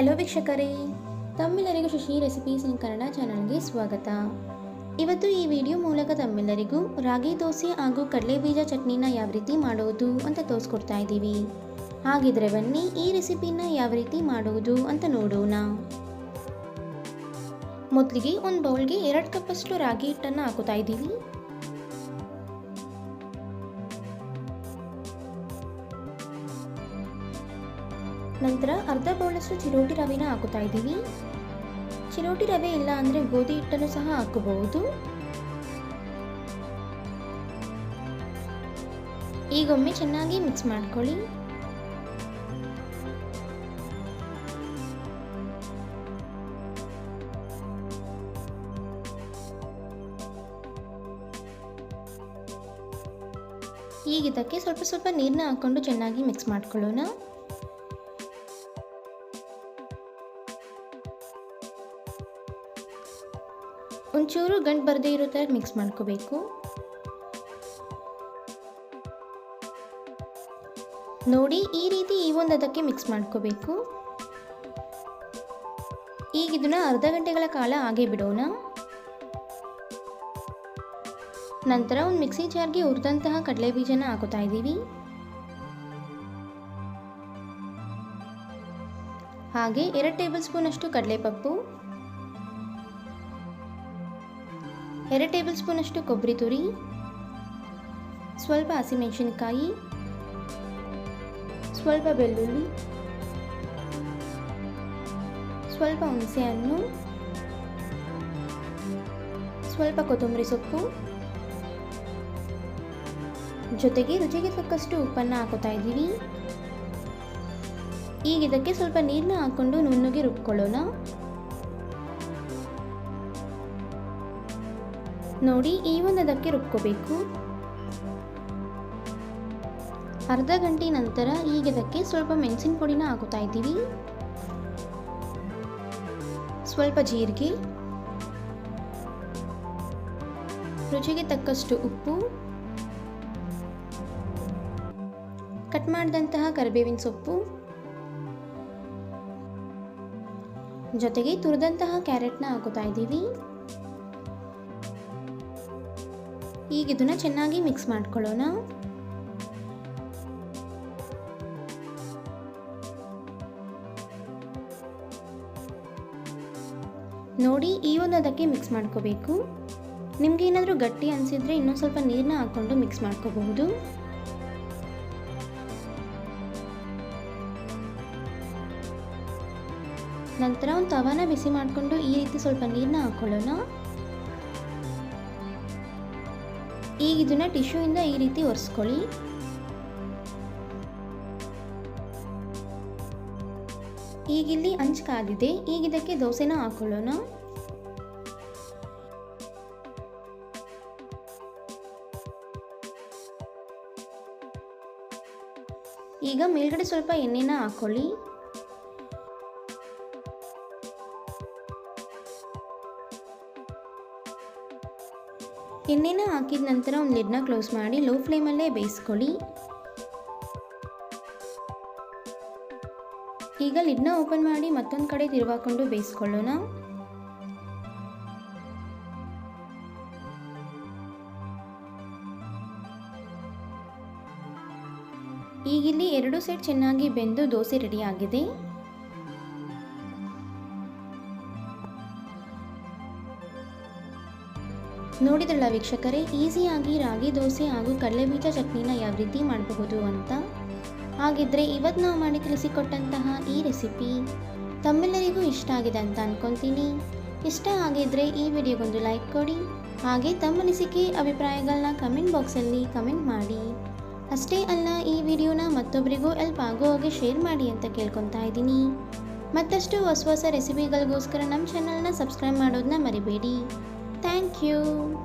Hello ವೀಕ್ಷಕರೇ, ತಮ್ಮೆಲ್ಲರಿಗೂ Shashi recipes ಇನ್ ಕನ್ನಡ ಚಾನಲ್ಗೆ ಸ್ವಾಗತ. ಇವತ್ತು ಈ ವಿಡಿಯೋ ಮೂಲಕ ತಮ್ಮೆಲ್ಲರಿಗೂ ರಾಗಿ ದೋಸೆ ಹಾಗೂ ಕಡಲೆಬೀಜ ಚಟ್ನಿನ ಯಾವ ರೀತಿ ಮಾಡೋದು ಅಂತ ತೋರಿಸ್ಕೊಡ್ತಾ ಇದ್ದೀವಿ. ಹಾಗಿದ್ರೆ ಬನ್ನಿ ಈ ರೆಸಿಪಿನ ಯಾವ ರೀತಿ ಮಾಡುವುದು ಅಂತ ನೋಡೋಣ. ಮೊದಲಿಗೆ ಒಂದು ಬೌಲ್ಗೆ ಎರಡು ಕಪ್ಪಷ್ಟು ರಾಗಿ ಹಿಟ್ಟನ್ನು ಹಾಕುತ್ತಾ ಇದ್ದೀವಿ. ನಂತರ ಅರ್ಧ ಬೌಲಷ್ಟು ಚಿರೋಟಿ ರವೆನ ಹಾಕುತ್ತಾ ಇದ್ದೀವಿ. ಚಿರೋಟಿ ರವೆ ಇಲ್ಲ ಅಂದರೆ ಗೋಧಿ ಹಿಟ್ಟನ್ನು ಸಹ ಹಾಕಬಹುದು. ಈಗೊಮ್ಮೆ ಚೆನ್ನಾಗಿ ಮಿಕ್ಸ್ ಮಾಡ್ಕೊಳ್ಳಿ. ಈಗ ಇದಕ್ಕೆ ಸ್ವಲ್ಪ ಸ್ವಲ್ಪ ನೀರನ್ನ ಹಾಕ್ಕೊಂಡು ಚೆನ್ನಾಗಿ ಮಿಕ್ಸ್ ಮಾಡ್ಕೊಳ್ಳೋಣ. ಒಂಚೂರು ಗಂಟು ಬರದೇ ಇರೋ ಥರ ಮಿಕ್ಸ್ ಮಾಡ್ಕೋಬೇಕು. ನೋಡಿ, ಈ ರೀತಿ ಈ ಒಂದು ಅದಕ್ಕೆ ಮಿಕ್ಸ್ ಮಾಡ್ಕೋಬೇಕು. ಈಗ ಇದನ್ನ ಅರ್ಧ ಗಂಟೆಗಳ ಕಾಲ ಹಾಗೆ ಬಿಡೋಣ. ನಂತರ ಒಂದು ಮಿಕ್ಸಿ ಜಾರ್ಗೆ ಹುರಿದಂತಹ ಕಡಲೆ ಬೀಜನ ಹಾಕೋತಾ ಇದ್ದೀವಿ. ಹಾಗೆ ಎರಡು ಟೇಬಲ್ ಸ್ಪೂನ್ ಅಷ್ಟು ಕಡಲೆಪಪ್ಪು. ಎರಡು ಟೇಬಲ್ ಸ್ಪೂನಷ್ಟು ಕೊಬ್ಬರಿ ತುರಿ, ಸ್ವಲ್ಪ ಹಸಿಮೆಣಸಿನಕಾಯಿ, ಸ್ವಲ್ಪ ಬೆಳ್ಳುಳ್ಳಿ, ಸ್ವಲ್ಪ ಹುಣಸೆ ಹಣ್ಣು ಸ್ವಲ್ಪ ಕೊತ್ತಂಬರಿ ಸೊಪ್ಪು. ಜೊತೆಗೆ ರುಚಿಗೆ ತಕ್ಕಷ್ಟು ಉಪ್ಪನ್ನು ಹಾಕೋತಾ ಇದ್ದೀವಿ. ಈಗ ಇದಕ್ಕೆ ಸ್ವಲ್ಪ ನೀರನ್ನ ಹಾಕ್ಕೊಂಡು ನುಣ್ಣಗೆ ರುಬ್ಕೊಳ್ಳೋಣ. ನೋಡಿ, ಈ ಒಂದು ಅದಕ್ಕೆ ರುಬ್ಕೋಬೇಕು. ಅರ್ಧ ಗಂಟೆ ನಂತರ ಈಗ ಇದಕ್ಕೆ ಸ್ವಲ್ಪ ಮೆಣಸಿನ ಪುಡಿನ ಹಾಕುತ್ತಾ ಇದ್ದೀವಿ. ಸ್ವಲ್ಪ ಜೀರಿಗೆ. ರುಚಿಗೆ ತಕ್ಕಷ್ಟು ಉಪ್ಪು. ಕಟ್ ಮಾಡಿದಂತಹ ಕರಿಬೇವಿನ ಸೊಪ್ಪು. ಜೊತೆಗೆ ತುರಿದಂತಹ ಕ್ಯಾರೆಟ್ನ ಹಾಕುತ್ತಾ ಇದ್ದೀವಿ. ಈಗ ಇದನ್ನು ಚೆನ್ನಾಗಿ ಮಿಕ್ಸ್ ಮಾಡ್ಕೊಳ್ಳೋಣ. ನೋಡಿ ಈ ಒಂದು ಅದಕ್ಕೆ ಮಿಕ್ಸ್ ಮಾಡ್ಕೋಬೇಕು. ನಿಮ್ಗೆ ಏನಾದರೂ ಗಟ್ಟಿ ಅನಿಸಿದ್ರೆ ಇನ್ನೊಂದು ಸ್ವಲ್ಪ ನೀರನ್ನ ಹಾಕ್ಕೊಂಡು ಮಿಕ್ಸ್ ಮಾಡ್ಕೋಬಹುದು. ನಂತರ ಒಂದು ತವಾನ ಬಿಸಿ ಮಾಡಿಕೊಂಡು ಈ ರೀತಿ ಸ್ವಲ್ಪ ನೀರನ್ನ ಹಾಕ್ಕೊಳ್ಳೋಣ ಈಗ ಇದನ್ನ ಟಿಶ್ಯೂಯಿಂದ ಈ ರೀತಿ ಒರೆಸ್ಕೊಳ್ಳಿ. ಈಗಿಲ್ಲಿ ಹಂಚ್ಕಾಗಿದೆ ಈಗ ಇದಕ್ಕೆ ದೋಸೆನ ಹಾಕೊಳ್ಳೋಣ. ಈಗ ಮೇಲ್ಗಡೆ ಸ್ವಲ್ಪ ಎಣ್ಣೆನ ಹಾಕೊಳ್ಳಿ. ಎಣ್ಣೆನ ಹಾಕಿದ ನಂತರ ಒಂದು ಲಿಡ್ನ ಕ್ಲೋಸ್ ಮಾಡಿ ಲೋ ಫ್ಲೇಮಲ್ಲೇ ಬೇಯಿಸ್ಕೊಳ್ಳಿ. ಈಗ ಲಿಡ್ನ ಓಪನ್ ಮಾಡಿ ಮತ್ತೊಂದು ಕಡೆ ತಿರುವಾಕೊಂಡು ಬೇಯಿಸ್ಕೊಳ್ಳೋಣ. ಈಗಿಲ್ಲಿ ಎರಡು ಸೈಡ್ ಚೆನ್ನಾಗಿ ಬೆಂದು ದೋಸೆ ರೆಡಿ ಆಗಿದೆ. ನೋಡಿದ್ರಲ್ಲ ವೀಕ್ಷಕರೇ, ಈಸಿಯಾಗಿ ರಾಗಿ, ದೋಸೆ ಹಾಗೂ ಕಡಲೆಬೀಜ ಚಟ್ನಿನ ಯಾವ ರೀತಿ ಮಾಡಬಹುದು ಅಂತ? ಹಾಗಿದ್ರೆ ಇವತ್ತು ನಾವು ಮಾಡಿ ತಿಳಿಸಿಕೊಟ್ಟಂತಹ ಈ ರೆಸಿಪಿ ತಮ್ಮೆಲ್ಲರಿಗೂ ಇಷ್ಟ ಆಗಿದೆ ಅಂತ ಅನ್ಕೊತೀನಿ. ಇಷ್ಟ ಆಗಿದ್ರೆ ಈ ವಿಡಿಯೋಗೊಂದು ಲೈಕ್ ಕೊಡಿ, ಹಾಗೆ ತಮ್ಮ ಅನಿಸಿಕೆ ಅಭಿಪ್ರಾಯಗಳನ್ನ ಕಮೆಂಟ್ ಬಾಕ್ಸಲ್ಲಿ ಕಮೆಂಟ್ ಮಾಡಿ. ಅಷ್ಟೇ ಅಲ್ಲ, ಈ ವಿಡಿಯೋನ ಮತ್ತೊಬ್ಬರಿಗೂ ಎಲ್ಪ್ ಆಗೋ ಹಾಗೆ ಶೇರ್ ಮಾಡಿ ಅಂತ ಕೇಳ್ಕೊತಾ ಇದ್ದೀನಿ. ಮತ್ತಷ್ಟು ಹೊಸ ಹೊಸ ರೆಸಿಪಿಗಳಿಗೋಸ್ಕರ ನಮ್ಮ ಚಾನಲ್ನ ಸಬ್ಸ್ಕ್ರೈಬ್ ಮಾಡೋದನ್ನ ಮರಿಬೇಡಿ. Thank you.